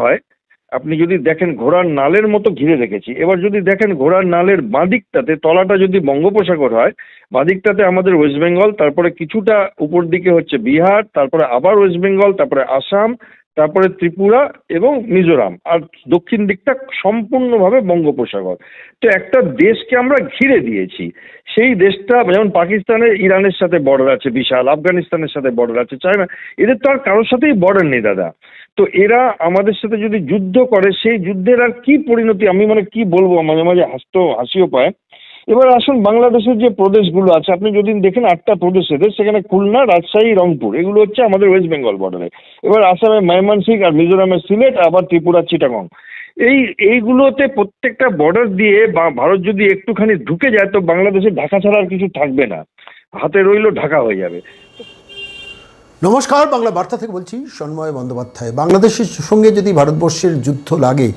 হয়, আপনি যদি দেখেন ঘোড়ার নালের মতো ঘিরে রেখেছি, এবার যদি দেখেন ঘোড়ার নালের বাঁদিকটাতে তলাটা যদি বঙ্গোপসাগর হয়, বাঁদিকটাতে আমাদের ওয়েস্ট বেঙ্গল, তারপরে কিছুটা উপর দিকে হচ্ছে বিহার, তারপরে আবার ওয়েস্ট বেঙ্গল, তারপরে আসাম, তারপরে ত্রিপুরা এবং মিজোরাম, আর দক্ষিণ দিকটা সম্পূর্ণভাবে বঙ্গোপসাগর। তো একটা দেশকে আমরা ঘিরে দিয়েছি। সেই দেশটা যেমন পাকিস্তানের ইরানের সাথে বর্ডার আছে বিশাল, আফগানিস্তানের সাথে বর্ডার আছে চায়না, এদের তো আর কারোর সাথেই বর্ডার নেই, দাদা। তো এরা আমাদের সাথে যদি যুদ্ধ করে, সেই যুদ্ধের আর কি পরিণতি, আমি মানে কি বলব, মাঝে মাঝে হাসতো, হাসিও পায়। এবার আসুন বাংলাদেশের যে প্রদেশগুলো আছে, আপনি যদি দেখেন আটটা প্রদেশ এদের, সেখানে খুলনা, রাজশাহী, রংপুর, এগুলো হচ্ছে আমাদের ওয়েস্ট বেঙ্গল বর্ডারে এবার আসামে ময়মনসিংহ আর মিজোরামের সিলেট, আবার ত্রিপুরা, চিটাগং। এই, এইগুলোতে প্রত্যেকটা বর্ডার দিয়ে বা ভারত যদি একটুখানি ঢুকে যায়, তো বাংলাদেশে ঢাকা ছাড়া আর কিছু থাকবে না। হাতে রইলেও ঢাকা হয়ে যাবে। নমস্কার, বাংলা বার্তা থেকে বলছি সন্ময় বন্দ্যোপাধ্যায়। বাংলাদেশের সঙ্গে যদি ভারতবর্ষের যুদ্ধ লাগে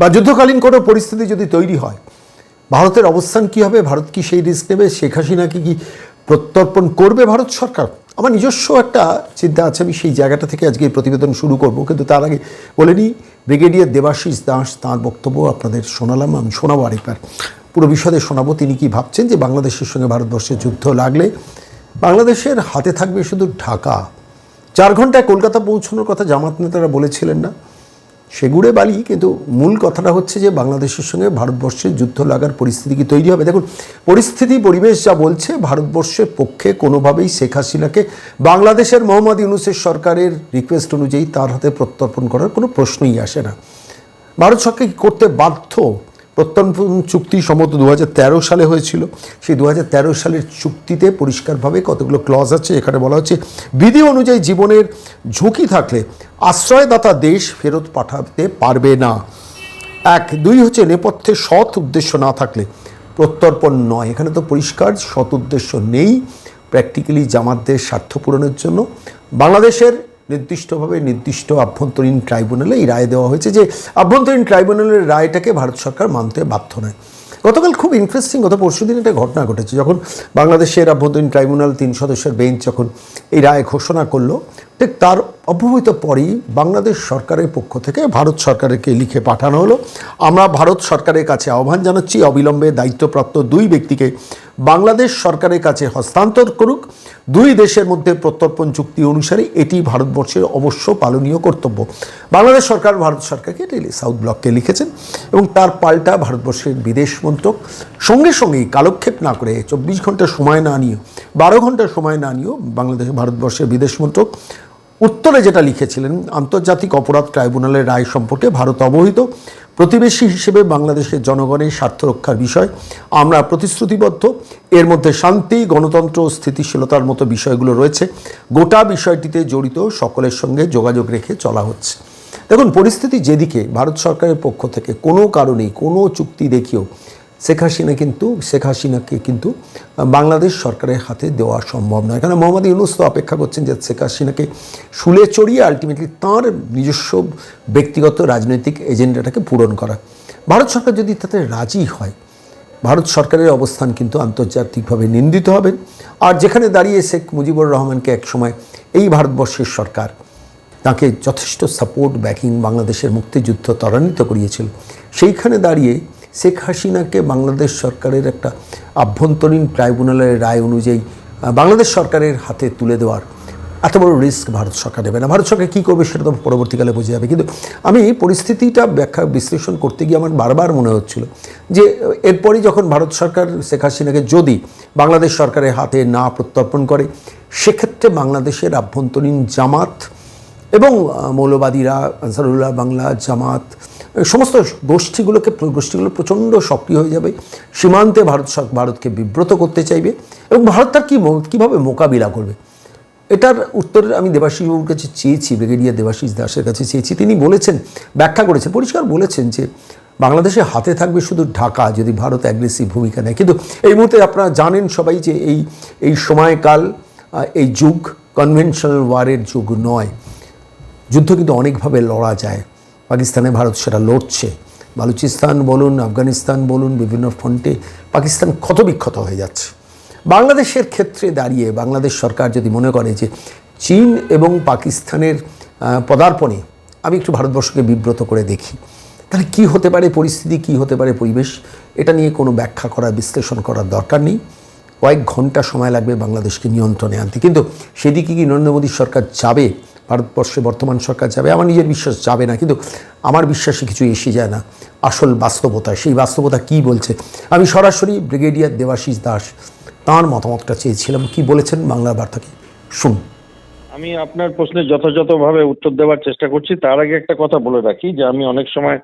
বা যুদ্ধকালীন কোনো পরিস্থিতি যদি তৈরি হয়, ভারতের অবস্থান কি হবে? ভারত কি সেই রিস্ক নেবে? শেখ হাসিনাকে কি প্রত্যর্পণ করবে ভারত সরকার? আমার নিজস্ব একটা চিন্তা আছে, আমি সেই জায়গাটা থেকে আজকে প্রতিবেদন শুরু করব। কিন্তু তার আগে বলে নিই, ব্রিগেডিয়ার দেবাশিস দাস, তাঁর বক্তব্য আপনাদের শোনালাম, আমি শোনাবো আরেকবার। পুরো বিশদে শোনাবো তিনি কি ভাবছেন যে বাংলাদেশের সঙ্গে ভারতবর্ষের যুদ্ধ লাগলে বাংলাদেশের হাতে থাকবে শুধু ঢাকা। চার ঘন্টায় কলকাতা পৌঁছানোর কথা জামাত নেতারা বলেছিলেন না। সেগুড়ে বালি, কিন্তু মূল কথাটা হচ্ছে যে বাংলাদেশের সঙ্গে ভারতবর্ষের যুদ্ধ লাগার পরিস্থিতি কি তৈরি হবে? দেখুন, পরিস্থিতি, পরিবেশ যা বলছে, ভারতবর্ষের পক্ষে কোনোভাবেই শেখ হাসিনাকে বাংলাদেশের মোহাম্মদ ইউনুসের সরকারের রিকোয়েস্ট অনুযায়ী তার হাতে প্রত্যর্পণ করার কোনো প্রশ্নই আসে না। ভারত সরকার করতে বাধ্য? প্রত্যর্পণ চুক্তি সম্ভবত দু সালে হয়েছিল। সেই দু হাজার তেরো সালের চুক্তিতে পরিষ্কারভাবে কতগুলো ক্লজ আছে, এখানে বলা হচ্ছে, বিধি অনুযায়ী জীবনের ঝুঁকি থাকলে আশ্রয়দাতা দেশ ফেরত পাঠাতে পারবে না। এক, দুই হচ্ছে নেপথ্যে সৎ উদ্দেশ্য না থাকলে প্রত্যর্পণ নয়। এখানে তো পরিষ্কার, সৎ উদ্দেশ্য নেই প্র্যাকটিক্যালি জামাতদের স্বার্থ পূরণের জন্য। বাংলাদেশের নির্দিষ্টভাবে নির্দিষ্ট আভ্যন্তরীণ ট্রাইব্যুনালে এই রায় দেওয়া হয়েছে যে আভ্যন্তরীণ ট্রাইব্যুনালের রায়টাকে ভারত সরকার মানতে বাধ্য নয়। গতকাল খুব ইন্টারেস্টিং গত পরশু দিন একটা ঘটনা ঘটেছে। যখন বাংলাদেশের আভ্যন্তরীণ ট্রাইব্যুনাল তিন সদস্যের বেঞ্চ যখন এই রায় ঘোষণা করল, ঠিক তার অব্যবহিত পরেই বাংলাদেশ সরকারের পক্ষ থেকে ভারত সরকারকে লিখে পাঠানো হলো। আমরা ভারত সরকারের কাছে আহ্বান জানাচ্ছি, অবিলম্বে দায়িত্বপ্রাপ্ত দুই ব্যক্তিকে বাংলাদেশ সরকারের কাছে হস্তান্তর করুক। দুই দেশের মধ্যে প্রত্যর্পণ চুক্তি অনুসারে এটি ভারতবর্ষের অবশ্য পালনীয় কর্তব্য। বাংলাদেশ সরকার ভারত সরকারকে এটি সাউথ ব্লককে লিখেছেন এবং তার পাল্টা ভারতবর্ষের বিদেশ মন্ত্রক। সঙ্গে সঙ্গেই কালক্ষেপ না করে চব্বিশ ঘণ্টা সময় না নিয়েও বারো ঘণ্টা সময় না নিয়েও বাংলাদেশ ভারতবর্ষের বিদেশ মন্ত্রক উত্তরে যেটা লিখেছিলেন, আন্তর্জাতিক অপরাধ ট্রাইব্যুনালের রায় সম্পর্কে ভারত অবহিত। প্রতিবেশী হিসেবে বাংলাদেশের জনগণের স্বার্থ রক্ষার বিষয়। আমরা প্রতিশ্রুতিবদ্ধ। এর মধ্যে শান্তি, গণতন্ত্র ও স্থিতিশীলতার মতো বিষয়গুলো রয়েছে। গোটা বিষয়টিতে জড়িত সকলের সঙ্গে যোগাযোগ রেখে চলা হচ্ছে। দেখুন, পরিস্থিতি যেদিকে, ভারত সরকারের পক্ষ থেকে কোনো কারণেই, কোনো চুক্তি দেখিয়েও শেখ হাসিনা কিন্তু, শেখ হাসিনাকে কিন্তু বাংলাদেশ সরকারের হাতে দেওয়া সম্ভব নয়। এখানে মোহাম্মদ ইউনুস তো অপেক্ষা করছেন যে শেখ হাসিনাকে শুলে চড়িয়ে আলটিমেটলি তাঁর নিজস্ব ব্যক্তিগত রাজনৈতিক এজেন্ডাটাকে পূরণ করা। ভারত সরকার যদি তাতে রাজি হয়, ভারত সরকারের অবস্থান কিন্তু আন্তর্জাতিকভাবে নিন্দিত হবেন আর যেখানে দাঁড়িয়ে শেখ মুজিবুর রহমানকে একসময় এই ভারতবর্ষের সরকার তাকে যথেষ্ট সাপোর্ট ব্যাকিং বাংলাদেশের মুক্তিযুদ্ধ ত্বরান্বিত করিয়েছিল, সেইখানে দাঁড়িয়ে শেখ হাসিনাকে বাংলাদেশ সরকারের একটা আভ্যন্তরীণ ট্রাইব্যুনালের রায় অনুযায়ী বাংলাদেশ সরকারের হাতে তুলে দেওয়ার এত বড় রিস্ক ভারত সরকার নেবে না। ভারত সরকার কী করবে সেটা তো পরবর্তীকালে বোঝা যাবে। কিন্তু আমি পরিস্থিতিটা ব্যাখ্যা, বিশ্লেষণ করতে গিয়ে আমার বারবার মনে হচ্ছিল যে, এরপরই যখন ভারত সরকার শেখ হাসিনাকে যদি বাংলাদেশ সরকারের হাতে না প্রত্যর্পণ করে, সেক্ষেত্রে বাংলাদেশের আভ্যন্তরীণ জামাত এবং মৌলবাদীরা, আনসারুল্লাহ বাংলা জামাত সমস্ত গোষ্ঠীগুলোকে, গোষ্ঠীগুলো প্রচণ্ড সক্রিয় হয়ে যাবে। সীমান্তে ভারত ভারতকে বিব্রত করতে চাইবে এবং ভারত তার কী কীভাবে মোকাবিলা করবে? এটার উত্তর আমি দেবাশিস বাবুর কাছে চেয়েছি, ব্রিগেডিয়ার দেবাশিস দাসের কাছে চেয়েছি। তিনি বলেছেন, ব্যাখ্যা করেছেন, পরিষ্কার বলেছেন যে বাংলাদেশে হাতে থাকবে শুধু ঢাকা, যদি ভারত অ্যাগ্রেসিভ ভূমিকা নেয়। কিন্তু এই মুহূর্তে আপনারা জানেন সবাই যে এই এই সময়কাল এই যুগ কনভেনশনাল ওয়ারের যুগ নয়। যুদ্ধ কিন্তু অনেকভাবে লড়া যায়। পাকিস্তানে ভারত সেটা লড়ছে। বালুচিস্তান বলুন, আফগানিস্তান বলুন, বিভিন্ন ফ্রন্টে পাকিস্তান ক্ষতবিক্ষত হয়ে যাচ্ছে। বাংলাদেশের ক্ষেত্রে দাঁড়িয়ে বাংলাদেশ সরকার যদি মনে করে যে চীন এবং পাকিস্তানের পদার্পণে আমি একটু ভারতবর্ষকে বিব্রত করে দেখি, তাহলে কি হতে পারে পরিস্থিতি, কি হতে পারে পরিবেশ? এটা নিয়ে কোনো ব্যাখ্যা করা বিশ্লেষণ করার দরকার নেই। কয়েক ঘণ্টা সময় লাগবে বাংলাদেশকে নিয়ন্ত্রণে আনতে। কিন্তু সেদিকে কি নরেন্দ্র মোদীর সরকার যাবে ভারতবর্ষে বর্তমান সরকার যাবে, আমার নিজের বিশ্বাস যাবে না, কিন্তু আমার বিশ্বাসে কিছু এসে যায় না আসল বাস্তবতা। সেই বাস্তবতা কি বলছে? আমি সরাসরি ব্রিগেডিয়ার দেবাশিস দাস, তাঁর মতামতটা চেয়েছিলাম, কি বলেছেন বাংলা বার্তাকে শুন আমি আপনার প্রশ্নের যথাযথভাবে উত্তর দেওয়ার চেষ্টা করছি। তার আগে একটা কথা বলে রাখি, যে আমি অনেক সময়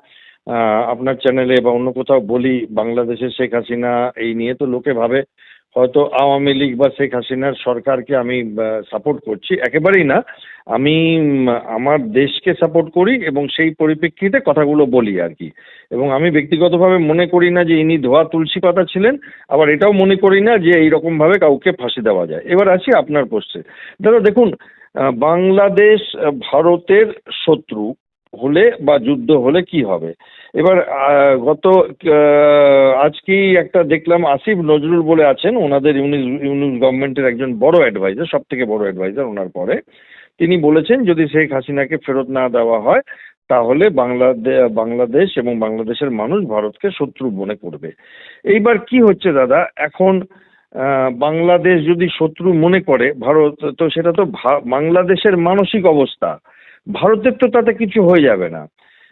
আপনার চ্যানেলে বা অন্য কোথাও বলি, বাংলাদেশের শেখ হাসিনা এই নিয়ে, তো লোকে ভাবে হয়তো আওয়ামী লীগ বা শেখ হাসিনার সরকারকে আমি সাপোর্ট করছি। একেবারেই না। আমি আমার দেশকে সাপোর্ট করি এবং সেই পরিপ্রেক্ষিতে কথাগুলো বলি আর কি। এবং আমি ব্যক্তিগতভাবে মনে করি না যে ইনি ধোয়া তুলসী পাতা ছিলেন, আবার এটাও মনে করি না যে এইরকম ভাবে কাউকে ফাঁসি দেওয়া যায়। এবার আসি আপনার প্রশ্নে। দাদা, দেখুন বাংলাদেশ ভারতের শত্রু হলে বা যুদ্ধ হলে কি হবে? এবার গত আজকেই একটা দেখলাম আসিফ নজরুল বলে আছেন, ওনাদের ইউনিস ইউনিস গভর্নমেন্টের একজন বড় অ্যাডভাইজার সব থেকে বড় অ্যাডভাইজার ওনার পরে। তিনি বলেছেন, যদি শেখ হাসিনাকে ফেরত না দেওয়া হয়, তাহলে বাংলাদেশ বাংলাদেশ এবং বাংলাদেশের মানুষ ভারতকে শত্রু মনে করবে। এইবার কি হচ্ছে দাদা? এখন বাংলাদেশ যদি শত্রু মনে করে, ভারত, তো সেটা তো বাংলাদেশের মানসিক অবস্থা। ভারতের তো তাতে কিছু হয়ে যাবে না।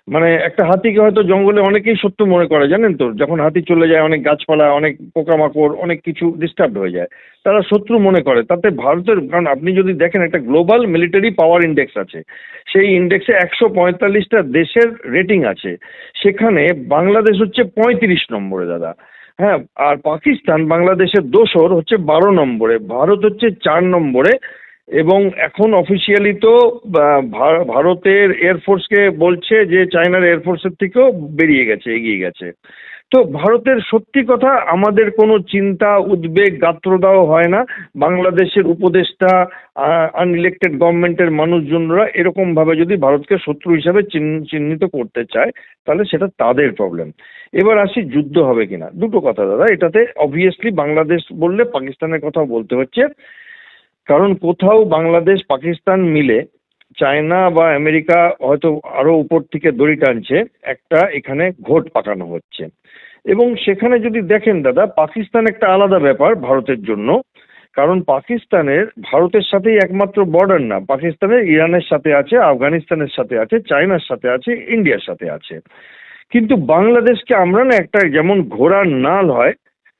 মানে একটা হাতিকে হয়তো জঙ্গলে অনেকেই শত্রু মনে করে, জানেন তো? যখন হাতি চলে যায়, অনেক গাছপালা, অনেক পোকামাকড়, অনেক কিছু ডিস্টার্ব হয়ে যায়। তারা শত্রু মনে করে। তাতে ভারতের, কারণ আপনি যদি দেখেন, একটা গ্লোবাল মিলিটারি পাওয়ার ইন্ডেক্স আছে। সেই ইন্ডেক্সে একশো পঁয়তাল্লিশটা দেশের রেটিং আছে। সেখানে বাংলাদেশ হচ্ছে পঁয়ত্রিশ নম্বরে, দাদা। হ্যাঁ আর পাকিস্তান, বাংলাদেশের দোসর হচ্ছে বারো নম্বরে। ভারত হচ্ছে চার নম্বরে। এবং এখন অফিসিয়ালি তো ভারতের এয়ারফোর্সকে বলছে যে চায়নার এয়ারফোর্সের থেকেও বেরিয়ে গেছে, এগিয়ে গেছে। তো ভারতের সত্যি কথা আমাদের কোনো চিন্তা, উদ্বেগ গাত্রদাহ হয় না। বাংলাদেশের উপদেষ্টা আনইলেক্টেড গভর্নমেন্টের মানুষজনরা এরকমভাবে যদি ভারতকে শত্রু হিসাবে চিহ্ন- চিহ্নিত করতে চায়, তাহলে সেটা তাদের প্রবলেম এবার আসি যুদ্ধ হবে কিনা। দুটো কথা দাদা, এটাতে অবভিয়াসলি বাংলাদেশ বললে পাকিস্তানের কথাও বলতে হচ্ছে। কারণ কোথাও বাংলাদেশ, পাকিস্তান মিলে চায়না বা আমেরিকা হয়তো আরও উপর থেকে দড়ি টানছে, একটা এখানে ঘোট পাকানো হচ্ছে। এবং সেখানে যদি দেখেন দাদা, পাকিস্তান একটা আলাদা ব্যাপার ভারতের জন্য। কারণ পাকিস্তানের, ভারতের সাথেই একমাত্র বর্ডার না। পাকিস্তানের ইরানের সাথে আছে, আফগানিস্তানের সাথে আছে, চায়নার সাথে আছে, ইন্ডিয়ার সাথে আছে। কিন্তু বাংলাদেশকে আমরা না একটা যেমন ঘোড়ার নাল হয়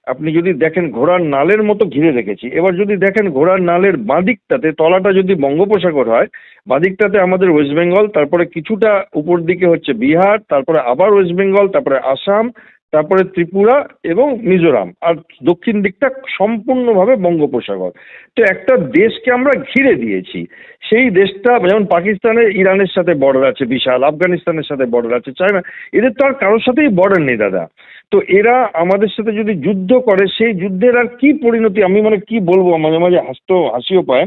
আপনি যদি দেখেন ঘোড়ার নালের মতো ঘিরে রেখেছি, এবার যদি দেখেন ঘোড়ার নালের বাঁদিকটাতে তলাটা যদি বঙ্গোপসাগর হয়, বাঁদিকটাতে আমাদের ওয়েস্ট বেঙ্গল, তারপরে কিছুটা উপর দিকে হচ্ছে বিহার, তারপরে আবার ওয়েস্ট বেঙ্গল, তারপরে আসাম, তারপরে ত্রিপুরা এবং মিজোরাম, আর দক্ষিণ দিকটা সম্পূর্ণভাবে বঙ্গোপসাগর। তো একটা দেশকে আমরা ঘিরে দিয়েছি। সেই দেশটা যেমন পাকিস্তানের ইরানের সাথে বর্ডার আছে বিশাল, আফগানিস্তানের সাথে বর্ডার আছে, চায়না, এদের তো আর কারোর সাথেই বর্ডার নেই, দাদা। তো এরা আমাদের সাথে যদি যুদ্ধ করে, সেই যুদ্ধের আর কি পরিণতি? আমি মানে কি বলব? মাঝে মাঝে হাসতেও, হাসিও পায়।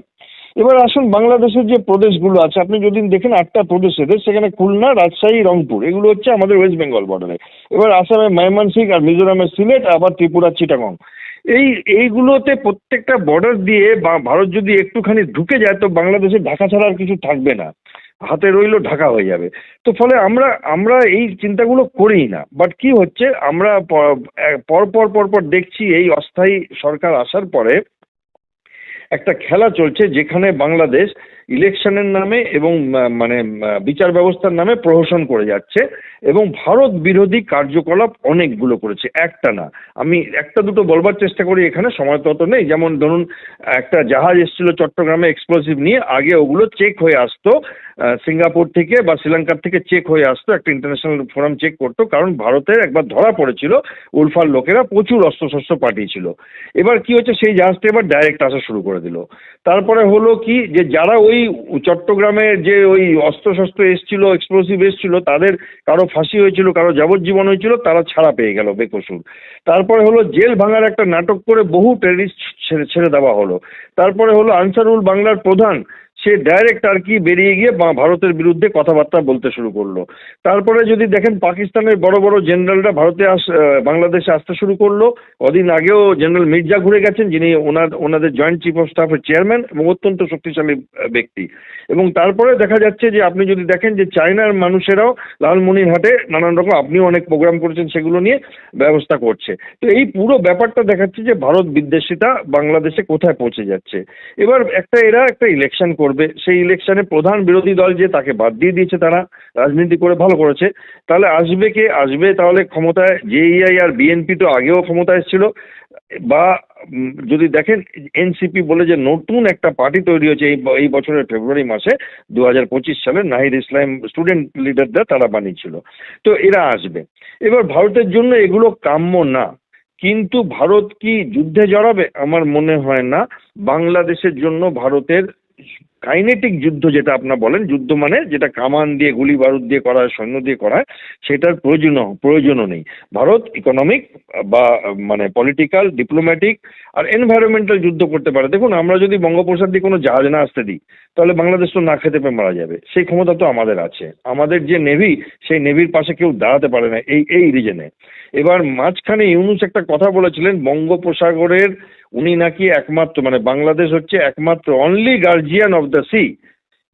এবার আসুন বাংলাদেশের যে প্রদেশগুলো আছে, আপনি যদি দেখেন আটটা প্রদেশ এদের, সেখানে খুলনা, রাজশাহী, রংপুর, এগুলো হচ্ছে আমাদের ওয়েস্ট বেঙ্গল বর্ডারে এবার আসামে ময়মনসিংহ আর মিজোরামের সিলেট, আবার ত্রিপুরা, চিটাগং। এই, এইগুলোতে প্রত্যেকটা বর্ডার দিয়ে ভারত যদি একটুখানি ঢুকে যায়, তো বাংলাদেশের ঢাকা ছাড়া আর কিছু থাকবে না। হাতে রইল, ঢাকা হয়ে যাবে। তো ফলে আমরা আমরা এই চিন্তাগুলো করি না। বাট কি হচ্ছে, আমরা পর পর পর পর দেখছি এই অস্থায়ী সরকার আসার পরে একটা খেলা চলছে যেখানে বাংলাদেশ ইলেকশনের নামে এবং মানে বিচার ব্যবস্থার নামে প্রহসন করে যাচ্ছে এবং ভারত বিরোধী কার্যকলাপ অনেকগুলো করেছে। একটা না। আমি একটা দুটো বলবার চেষ্টা করি এখানে, সময় তত নেই। যেমন ধরুন, একটা জাহাজ এসেছিল চট্টগ্রামে এক্সপ্লোসিভ নিয়ে, আগে ওগুলো চেক হয়ে আসতো। সিঙ্গাপুর থেকে বা শ্রীলঙ্কার থেকে চেক হয়ে আসতো, একটা ইন্টারন্যাশনাল ফোরাম চেক করতো, কারণ ভারতের একবার ধরা পড়েছিল, উলফার লোকেরা প্রচুর অস্ত্রশস্ত্র পাঠিয়েছিল। এবার কি হচ্ছে, সেই জাহাজটা এবার ডাইরেক্ট আসা শুরু করে দিল। তারপরে হলো কি, যে যারা ওই চট্টগ্রামে যে ওই অস্ত্রশস্ত্র এসছিল এক্সপ্লোসিভ এসছিল, তাদের কারও ফাঁসি হয়েছিল, কারও যাবজ্জীবন হয়েছিল, তারা ছাড়া পেয়ে গেল বেকসুর। তারপরে হলো জেল ভাঙার একটা নাটক করে বহু টেরিস্ট ছেড়ে ছেড়ে দেওয়া হলো। তারপরে হলো আনসারুল বাংলার প্রধান সে ডাইরেক্ট আর কি বেরিয়ে গিয়ে ভারতের বিরুদ্ধে কথাবার্তা বলতে শুরু করল। তারপরে যদি দেখেন পাকিস্তানের বড় বড় জেনারেলরা ভারতে আস বাংলাদেশে আসতে শুরু করল, কদিন আগেও জেনারেল মির্জা ঘুরে গেছেন, যিনি ওনার, ওনাদের জয়েন্ট চিফ অফ স্টাফের চেয়ারম্যান এবং অত্যন্ত শক্তিশালী ব্যক্তি। এবং তারপরে দেখা যাচ্ছে যে আপনি যদি দেখেন যে চায়নার মানুষেরাও লালমনিরহাটে নানান রকম, আপনিও অনেক প্রোগ্রাম করেছেন সেগুলো নিয়ে ব্যবস্থা করছে। তো এই পুরো ব্যাপারটা দেখাচ্ছে যে ভারত বিদ্বেষিতা বাংলাদেশে কোথায় পৌঁছে যাচ্ছে। এবার একটা এরা একটা ইলেকশন করবে। সেই ইলেকশনে প্রধান বিরোধী দল যে তাকে বাদ দিয়ে দিয়েছে তারা রাজনীতি করে ভালো করেছে। তাহলে আসবে কে? আসবে তাহলে ক্ষমতায় জেইআই আর বিএনপি তো আগেও ক্ষমতায় ছিল বা যদি দেখেন এনসিপি বলে যে নতুন একটা পার্টি তৈরি হয়েছে এই এই বছরের ফেব্রুয়ারি মাসে দু হাজার পঁচিশ সালে নাহিদ ইসলাম স্টুডেন্ট লিডারদের তারা বানিয়েছিল। তো এরা আসবে। এবার ভারতের জন্য এগুলো কাম্য না। কিন্তু ভারত কি যুদ্ধে জড়াবে? আমার মনে হয় না। বাংলাদেশের জন্য ভারতের কাইনেটিক যুদ্ধ যেটা আপনার বলেন, যুদ্ধ মানে যেটা কামান দিয়ে, গুলি বারুদ দিয়ে করা হয় সৈন্য দিয়ে করা সেটার প্রয়োজন, প্রয়োজনও নেই। ভারত ইকোনমিক বা মানে পলিটিক্যাল ডিপ্লোম্যাটিক আর এনভায়রনমেন্টাল যুদ্ধ করতে পারে। দেখুন, আমরা যদি বঙ্গোপসাগর দিয়ে কোনো জাহাজ না আসতে দিই, তাহলে বাংলাদেশ তো না খেতে পেয়ে মারা যাবে। সেই ক্ষমতা তো আমাদের আছে। আমাদের যে নেভি, সেই নেভির পাশে কেউ দাঁড়াতে পারে না এই এই রিজনে এবার মাঝখানে ইউনুস একটা কথা বলেছিলেন, বঙ্গোপসাগরের উনি নাকি একমাত্র মানে বাংলাদেশ হচ্ছে একমাত্র only guardian of the sea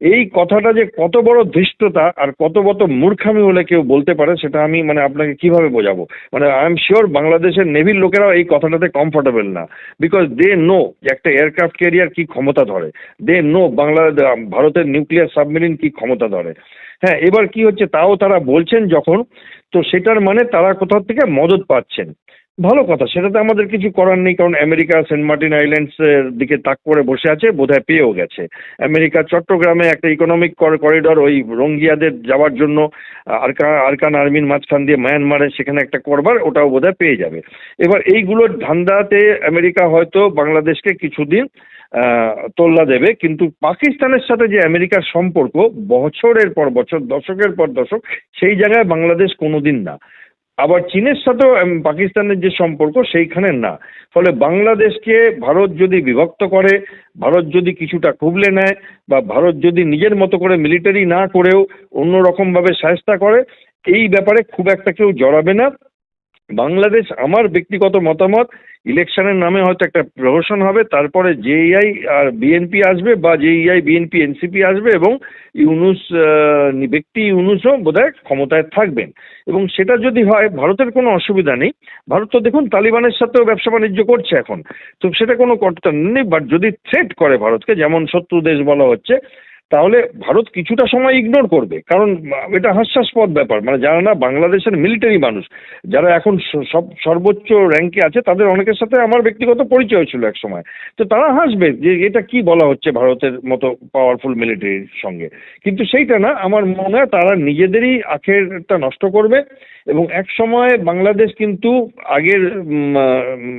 এই কথাটা যে কত বড় ধৃষ্টতা আর কত বড় মূর্খামি হলে কেউ বলতে পারে, সেটা আমি মানে আপনাকে কীভাবে বোঝাবো? মানে আই এম শিওর বাংলাদেশের নেভির লোকেরাও এই কথাটাতে কমফোর্টেবল না। বিকজ দে নো যে একটা এয়ারক্রাফট ক্যারিয়ার কি ক্ষমতা ধরে। দে নো বাংলা ভারতের নিউক্লিয়ার সাবমেরিন কি ক্ষমতা ধরে। হ্যাঁ এবার কি হচ্ছে তাও তারা বলছেন যখন, তো সেটার মানে তারা কোথাও থেকে মদত পাচ্ছেন। ভালো কথা, সেটাতে আমাদের কিছু করার নেই, কারণ আমেরিকা, সেন্ট মার্টিন আইল্যান্ডস এর দিকে তাক করে বসে আছে, বোধহয় পেয়েও গেছে। আমেরিকা, চট্টগ্রামে একটা ইকোনমিক করিডর ওই রঙ্গিয়াদের যাওয়ার জন্য আরকা, আরকান আর্মির মাঝখান দিয়ে মায়ানমারে সেখানে একটা করবার, ওটাও বোধহয় পেয়ে যাবে। এবার এইগুলোর ধান্দাতে আমেরিকা হয়তো বাংলাদেশকে কিছুদিন তোল্লা দেবে, কিন্তু পাকিস্তানের সাথে যে আমেরিকার সম্পর্ক, বছরের পর বছর, দশকের পর দশক, সেই জায়গায় বাংলাদেশ কোনোদিন না। আবার চীনের সাথেও পাকিস্তানের যে সম্পর্ক, সেইখানে না। ফলে বাংলাদেশকে ভারত যদি বিভক্ত করে, ভারত যদি কিছুটা কুবলে নেয়, বা ভারত যদি নিজের মতো করে মিলিটারি না করেও অন্য রকমভাবে সাহেস্তা করে, এই ব্যাপারে খুব একটা কেউ জড়াবে না। বাংলাদেশ আমার ব্যক্তিগত মতামত, ইলেকশনের নামে হয়তো একটা প্রহসন হবে, তারপরে জেইআই আর বিএনপি আসবে বা জেইআই বিএনপি, এনসিপি আসবে এবং ইউনুস ব্যক্তি ইউনুসও বোধহয় ক্ষমতায় থাকবেন। এবং সেটা যদি হয়, ভারতের কোনো অসুবিধা নেই। ভারত তো দেখুন, তালিবানের সাথেও ব্যবসা বাণিজ্য করছে এখন। তো সেটা কোনো কর্তা নেই বাট যদি থ্রেট করে ভারতকে, যেমন শত্রু দেশ বলা হচ্ছে তাহলে ভারত কিছুটা সময় ইগনোর করবে। কারণ, এটা হাস্যাস্পদ ব্যাপার। মানে যারা না বাংলাদেশের মিলিটারি মানুষ, যারা এখন সব, সর্বোচ্চ র্যাঙ্কে আছে, তাদের অনেকের সাথে আমার ব্যক্তিগত পরিচয় ছিল এক সময়। তো তারা হাসবে যে, এটা কি বলা হচ্ছে ভারতের মতো পাওয়ারফুল মিলিটারির সঙ্গে? কিন্তু সেইটা না, আমার মনে হয় তারা নিজেদেরই আখেরটা নষ্ট করবে এবং এক সময় বাংলাদেশ কিন্তু আগের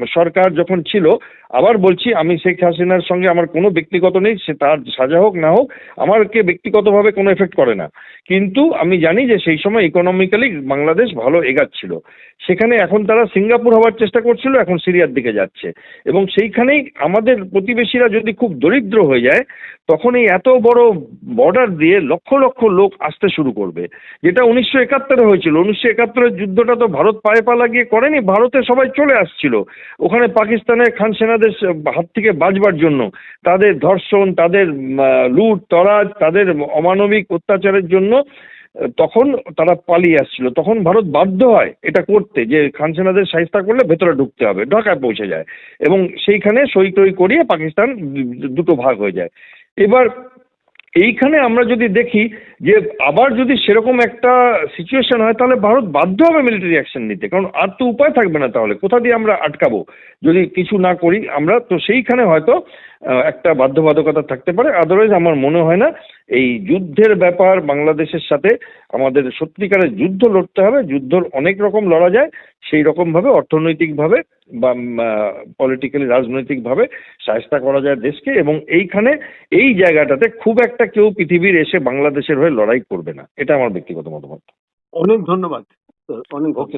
সরকার যখন ছিল আবার বলছি, আমি শেখ হাসিনার সঙ্গে আমার কোনো ব্যক্তিগত নেই, সে তার সাজা হোক না হোক, আমারকে ব্যক্তিগতভাবে কোনো এফেক্ট করে না। কিন্তু আমি জানি যে সেই সময় ইকোনমিক্যালি বাংলাদেশ ভালো এগাচ্ছিল। সেখানে এখন তারা সিঙ্গাপুর হওয়ার চেষ্টা করছিল, এখন সিরিয়ার দিকে যাচ্ছে। এবং সেইখানেই আমাদের প্রতিবেশীরা যদি খুব দরিদ্র হয়ে যায়, তখন এই এত বড় বর্ডার দিয়ে লক্ষ লক্ষ লোক আসতে শুরু করবে। যেটা উনিশশো একাত্তরে হয়েছিল। উনিশশো একাত্তরের যুদ্ধটা তো ভারত পায়ে পা লাগিয়ে করেনি, ভারতে সবাই চলে আসছিল। ওখানে পাকিস্তানের খান সেনাদের হাত থেকে বাঁচবার জন্য তাদের ধর্ষণ, তাদের লুট, তরাজ, তাদের অমানবিক অত্যাচারের জন্য তখন তারা পালিয়ে আসছিল। তখন ভারত বাধ্য হয় এটা করতে যে খান সেনাদের সাহিস্তা করলে ভেতরে ঢুকতে হবে, ঢাকায় পৌঁছে যায়। এবং সেইখানে সই টই করিয়ে পাকিস্তান দুটো ভাগ হয়ে যায়। এবার এইখানে আমরা যদি দেখি যে আবার যদি সেরকম একটা সিচুয়েশন হয়, তাহলে ভারত বাধ্য হবে মিলিটারি অ্যাকশন নিতে। কারণ আর তো উপায় থাকবে না তাহলে। কোথা দিয়ে আমরা আটকাবো? যদি কিছু না করি আমরা, তো সেইখানে হয়তো একটা বাধ্যবাধকতা থাকতে পারে। আদারওয়াইজ আমার মনে হয় না এই যুদ্ধের ব্যাপার বাংলাদেশের সাথে আমাদের সত্যিকারের যুদ্ধ লড়তে হবে যুদ্ধ অনেক রকম লড়া যায় সেই রকমভাবে অর্থনৈতিকভাবে বা পলিটিক্যালি রাজনৈতিকভাবে সাহায্য করা যায় দেশকে এবং এইখানে এই জায়গাটাতে খুব একটা কেউ পৃথিবীর এসে বাংলাদেশের হয়ে লড়াই করবে না। এটা আমার ব্যক্তিগত মতামত। অনেক ধন্যবাদ অনেক ওকে